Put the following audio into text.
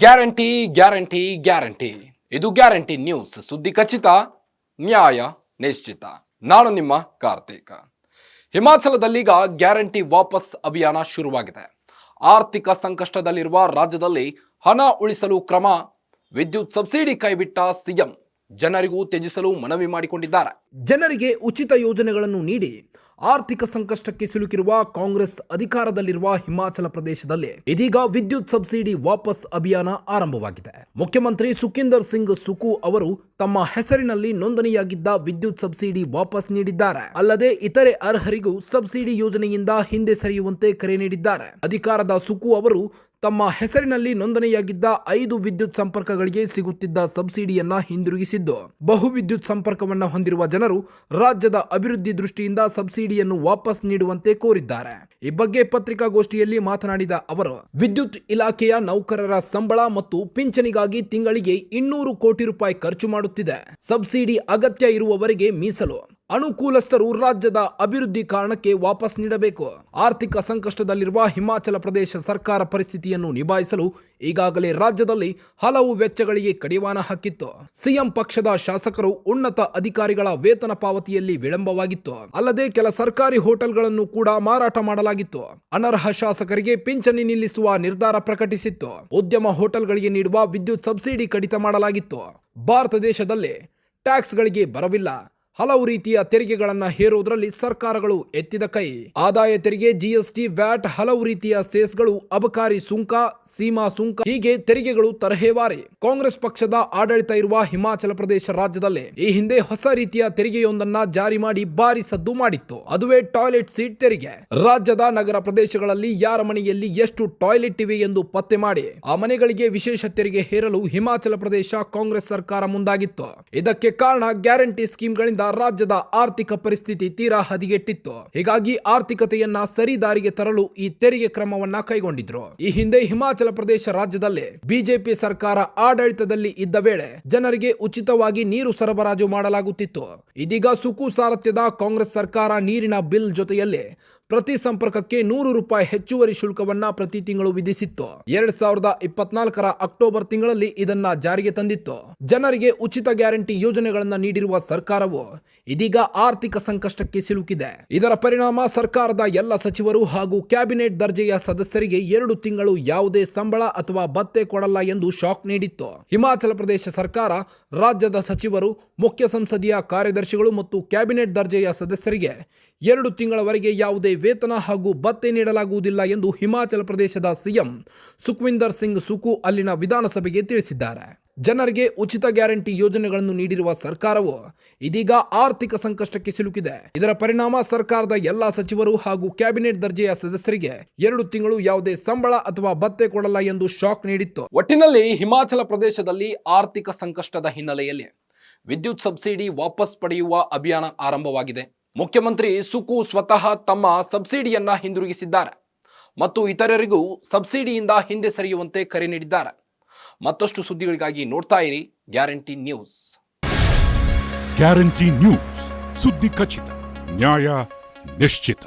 Guarantee guarantee guarantee. ಇದು guarantee news. ಸುದ್ದಿ ಖಚಿತ, ನ್ಯಾಯ ನಿಶ್ಚಿತ. ನಾನು ನಿಮ್ಮ ಕಾರ್ತಿಕ. ಹಿಮಾಚಲದಲ್ಲೀಗ ಗ್ಯಾರಂಟಿ ವಾಪಸ್ ಅಭಿಯಾನ ಶುರುವಾಗಿದೆ. ಆರ್ಥಿಕ ಸಂಕಷ್ಟದಲ್ಲಿರುವ ರಾಜ್ಯದಲ್ಲಿ ಹಣ ಉಳಿಸಲು ಕ್ರಮ, ವಿದ್ಯುತ್ ಸಬ್ಸಿಡಿ ಕೈಬಿಟ್ಟ ಸಿಎಂ ಜನರಿಗೂ ತ್ಯಜಿಸಲು ಮನವಿ ಮಾಡಿಕೊಂಡಿದ್ದಾರೆ. ಜನರಿಗೆ ಉಚಿತ ಯೋಜನೆಗಳನ್ನು ನೀಡಿ ಆರ್ಥಿಕ ಸಂಕಷ್ಟಕ್ಕೆ ಸಿಲುಕಿರುವ ಕಾಂಗ್ರೆಸ್ ಅಧಿಕಾರದಲ್ಲಿರುವ ಹಿಮಾಚಲ ಪ್ರದೇಶದಲ್ಲಿ ಇದೀಗ ವಿದ್ಯುತ್ ಸಬ್ಸಿಡಿ ವಾಪಸ್ ಅಭಿಯಾನ ಆರಂಭವಾಗಿದೆ. ಮುಖ್ಯಮಂತ್ರಿ ಸುಖಿಂದರ್ ಸಿಂಗ್ ಸುಕು ಅವರು ತಮ್ಮ ಹೆಸರಿನಲ್ಲಿ ನೋಂದಣಿಯಾಗಿದ್ದ ವಿದ್ಯುತ್ ಸಬ್ಸಿಡಿ ವಾಪಸ್ ನೀಡಿದ್ದಾರೆ. ಅಲ್ಲದೆ ಇತರೆ ಅರ್ಹರಿಗೂ ಸಬ್ಸಿಡಿ ಯೋಜನೆಯಿಂದ ಹಿಂದೆ ಸರಿಯುವಂತೆ ಕರೆ ನೀಡಿದ್ದಾರೆ. ಅಧಿಕಾರದ ಸುಕು ಅವರು ತಮ್ಮ ಹೆಸರಿನಲ್ಲಿ ನೋಂದಣಿಯಾಗಿದ್ದ ಐದು ವಿದ್ಯುತ್ ಸಂಪರ್ಕಗಳಿಗೆ ಸಿಗುತ್ತಿದ್ದ ಸಬ್ಸಿಡಿಯನ್ನ ಹಿಂದಿರುಗಿಸಿದ್ದು. ಬಹು ವಿದ್ಯುತ್ ಸಂಪರ್ಕವನ್ನು ಹೊಂದಿರುವ ಜನರು ರಾಜ್ಯದ ಅಭಿವೃದ್ಧಿ ದೃಷ್ಟಿಯಿಂದ ಸಬ್ಸಿಡಿಯನ್ನು ವಾಪಸ್ ನೀಡುವಂತೆ ಕೋರಿದ್ದಾರೆ. ಈ ಬಗ್ಗೆ ಪತ್ರಿಕಾಗೋಷ್ಠಿಯಲ್ಲಿ ಮಾತನಾಡಿದ ಅವರು, ವಿದ್ಯುತ್ ಇಲಾಖೆಯ ನೌಕರರ ಸಂಬಳ ಮತ್ತು ಪಿಂಚಣಿಗಾಗಿ ತಿಂಗಳಿಗೆ ಇನ್ನೂರು ಕೋಟಿ ರೂಪಾಯಿ ಖರ್ಚು ಮಾಡುತ್ತಿದೆ. ಸಬ್ಸಿಡಿ ಅಗತ್ಯ ಇರುವವರಿಗೆ ಮೀಸಲು. ಅನುಕೂಲಸ್ಥರು ರಾಜ್ಯದ ಅಭಿವೃದ್ಧಿ ಕಾರಣಕ್ಕೆ ವಾಪಸ್ ನೀಡಬೇಕು. ಆರ್ಥಿಕ ಸಂಕಷ್ಟದಲ್ಲಿರುವ ಹಿಮಾಚಲ ಪ್ರದೇಶ ಸರ್ಕಾರ ಪರಿಸ್ಥಿತಿಯನ್ನು ನಿಭಾಯಿಸಲು ಈಗಾಗಲೇ ರಾಜ್ಯದಲ್ಲಿ ಹಲವು ವೆಚ್ಚಗಳಿಗೆ ಕಡಿವಾಣ ಹಾಕಿತ್ತು. ಸಿಎಂ ಪಕ್ಷದ ಶಾಸಕರು ಉನ್ನತ ಅಧಿಕಾರಿಗಳ ವೇತನ ಪಾವತಿಯಲ್ಲಿ ವಿಳಂಬವಾಗಿತ್ತು. ಅಲ್ಲದೆ ಕೆಲ ಸರ್ಕಾರಿ ಹೋಟೆಲ್ಗಳನ್ನು ಕೂಡ ಮಾರಾಟ ಮಾಡಲಾಗಿತ್ತು. ಅನರ್ಹ ಶಾಸಕರಿಗೆ ಪಿಂಚಣಿ ನಿಲ್ಲಿಸುವ ನಿರ್ಧಾರ ಪ್ರಕಟಿಸಿತ್ತು. ಉದ್ಯಮ ಹೋಟೆಲ್ಗಳಿಗೆ ನೀಡುವ ವಿದ್ಯುತ್ ಸಬ್ಸಿಡಿ ಕಡಿತ ಮಾಡಲಾಗಿತ್ತು. ಭಾರತ ದೇಶದಲ್ಲಿ ಟ್ಯಾಕ್ಸ್ಗಳಿಗೆ ಬರವಿಲ್ಲ. ಹಲವು ರೀತಿಯ ತೆರಿಗೆಗಳನ್ನ ಹೇರುವುದರಲ್ಲಿ ಸರ್ಕಾರಗಳು ಎತ್ತಿದ ಕೈ. ಆದಾಯ ತೆರಿಗೆ ಜಿಎಸ್ಟಿ ವ್ಯಾಟ್, ಹಲವು ರೀತಿಯ ಸೆಸ್ಗಳು, ಅಬಕಾರಿ ಸುಂಕ, ಸೀಮಾ ಸುಂಕ, ಹೀಗೆ ತೆರಿಗೆಗಳು ತರಹೇವಾರಿ. ಕಾಂಗ್ರೆಸ್ ಪಕ್ಷದ ಆಡಳಿತ ಇರುವ ಹಿಮಾಚಲ ಪ್ರದೇಶ ರಾಜ್ಯದಲ್ಲಿ ಈ ಹಿಂದೆ ಹೊಸ ರೀತಿಯ ತೆರಿಗೆಯೊಂದನ್ನ ಜಾರಿ ಮಾಡಿ ಭಾರಿ ಸದ್ದು ಮಾಡಿತ್ತು. ಅದುವೇ ಟಾಯ್ಲೆಟ್ ಸೀಟ್ ತೆರಿಗೆ. ರಾಜ್ಯದ ನಗರ ಪ್ರದೇಶಗಳಲ್ಲಿ ಯಾರ ಮನೆಯಲ್ಲಿ ಎಷ್ಟು ಟಾಯ್ಲೆಟ್ ಇವೆ ಎಂದು ಪತ್ತೆ ಮಾಡಿ. ಆ ಮನೆಗಳಿಗೆ ವಿಶೇಷ ತೆರಿಗೆ ಹೇರಲು ಹಿಮಾಚಲ ಪ್ರದೇಶ ಕಾಂಗ್ರೆಸ್ ಸರ್ಕಾರ ಮುಂದಾಗಿತ್ತು. ಇದಕ್ಕೆ ಕಾರಣ ಗ್ಯಾರಂಟಿ ಸ್ಕೀಮ್ಗಳಿಂದ ರಾಜ್ಯದ ಆರ್ಥಿಕ ಪರಿಸ್ಥಿತಿ ತೀರಾ ಹದಿಗೆಟ್ಟಿತ್ತು. ಹೀಗಾಗಿ ಆರ್ಥಿಕತೆಯನ್ನ ಸರಿ ದಾರಿಗೆ ತರಲು ಈ ತೆರಿಗೆ ಕ್ರಮವನ್ನ ಕೈಗೊಂಡಿದ್ರು. ಈ ಹಿಂದೆ ಹಿಮಾಚಲ ಪ್ರದೇಶ ರಾಜ್ಯದಲ್ಲಿ ಬಿಜೆಪಿ ಸರ್ಕಾರ ಆಡಳಿತದಲ್ಲಿ ಇದ್ದ ವೇಳೆ ಜನರಿಗೆ ಉಚಿತವಾಗಿ ನೀರು ಸರಬರಾಜು ಮಾಡಲಾಗುತ್ತಿತ್ತು. ಇದೀಗ ಸುಕು ಸಾರಥ್ಯದ ಕಾಂಗ್ರೆಸ್ ಸರ್ಕಾರ ನೀರಿನ ಬಿಲ್ ಜೊತೆಯಲ್ಲಿ ಪ್ರತಿ ಸಂಪರ್ಕಕ್ಕೆ ನೂರು ರೂಪಾಯಿ ಹೆಚ್ಚುವರಿ ಶುಲ್ಕವನ್ನ ಪ್ರತಿ ತಿಂಗಳು ವಿಧಿಸಿತ್ತು. ಎರಡ್ ಸಾವಿರದ ಇಪ್ಪತ್ನಾಲ್ಕರ ಅಕ್ಟೋಬರ್ ತಿಂಗಳಲ್ಲಿ ಇದನ್ನ ಜಾರಿಗೆ ತಂದಿತ್ತು. ಜನರಿಗೆ ಉಚಿತ ಗ್ಯಾರಂಟಿ ಯೋಜನೆಗಳನ್ನ ನೀಡಿರುವ ಸರ್ಕಾರವು ಇದೀಗ ಆರ್ಥಿಕ ಸಂಕಷ್ಟಕ್ಕೆ ಸಿಲುಕಿದೆ. ಇದರ ಪರಿಣಾಮ ಸರ್ಕಾರದ ಎಲ್ಲ ಸಚಿವರು ಹಾಗೂ ಕ್ಯಾಬಿನೆಟ್ ದರ್ಜೆಯ ಸದಸ್ಯರಿಗೆ ಎರಡು ತಿಂಗಳು ಯಾವುದೇ ಸಂಬಳ ಅಥವಾ ಭತ್ತೆ ಕೊಡಲ್ಲ ಎಂದು ಶಾಕ್ ನೀಡಿತ್ತು. ಹಿಮಾಚಲ ಪ್ರದೇಶ ಸರ್ಕಾರ ರಾಜ್ಯದ ಸಚಿವರು ಮುಖ್ಯ ಸಂಸದೀಯ ಕಾರ್ಯದರ್ಶಿಗಳು ಮತ್ತು ಕ್ಯಾಬಿನೆಟ್ ದರ್ಜೆಯ ಸದಸ್ಯರಿಗೆ ಎರಡು ತಿಂಗಳವರೆಗೆ ಯಾವುದೇ ವೇತನ ಹಾಗೂ ಭತ್ತೆ ನೀಡಲಾಗುವುದಿಲ್ಲ ಎಂದು ಹಿಮಾಚಲ ಪ್ರದೇಶದ ಸಿಎಂ ಸುಖ್ವಿಂದರ್ ಸಿಂಗ್ ಸುಕು ಅಲ್ಲಿನ ವಿಧಾನಸಭೆಗೆ ತಿಳಿಸಿದ್ದಾರೆ. ಜನರಿಗೆ ಉಚಿತ ಗ್ಯಾರಂಟಿ ಯೋಜನೆಗಳನ್ನು ನೀಡಿರುವ ಸರ್ಕಾರವು ಇದೀಗ ಆರ್ಥಿಕ ಸಂಕಷ್ಟಕ್ಕೆ ಸಿಲುಕಿದೆ. ಇದರ ಪರಿಣಾಮ ಸರ್ಕಾರದ ಎಲ್ಲಾ ಸಚಿವರು ಹಾಗೂ ಕ್ಯಾಬಿನೆಟ್ ದರ್ಜೆಯ ಸದಸ್ಯರಿಗೆ ಎರಡು ತಿಂಗಳು ಯಾವುದೇ ಸಂಬಳ ಅಥವಾ ಭತ್ತೆ ಕೊಡಲ್ಲ ಎಂದು ಶಾಕ್ ನೀಡಿತ್ತು. ಒಟ್ಟಿನಲ್ಲಿ ಹಿಮಾಚಲ ಪ್ರದೇಶದಲ್ಲಿ ಆರ್ಥಿಕ ಸಂಕಷ್ಟದ ಹಿನ್ನೆಲೆಯಲ್ಲಿ ವಿದ್ಯುತ್ ಸಬ್ಸಿಡಿ ವಾಪಸ್ ಪಡೆಯುವ ಅಭಿಯಾನ ಆರಂಭವಾಗಿದೆ. ಮುಖ್ಯಮಂತ್ರಿ ಸುಕು ಸ್ವತಃ ತಮ್ಮ ಸಬ್ಸಿಡಿಯನ್ನ ಹಿಂದಿರುಗಿಸಿದ್ದಾರೆ. ಮತ್ತು ಇತರರಿಗೂ ಸಬ್ಸಿಡಿಯಿಂದ ಹಿಂದೆ ಸರಿಯುವಂತೆ ಕರೆ ನೀಡಿದ್ದಾರೆ. ಮತ್ತಷ್ಟು ಸುದ್ದಿಗಳಿಗಾಗಿ ನೋಡ್ತಾ ಇರಿ ಗ್ಯಾರಂಟಿ ನ್ಯೂಸ್. Guarantee news. ಸುದ್ದಿ ಖಚಿತ, ನ್ಯಾಯ ನಿಶ್ಚಿತ.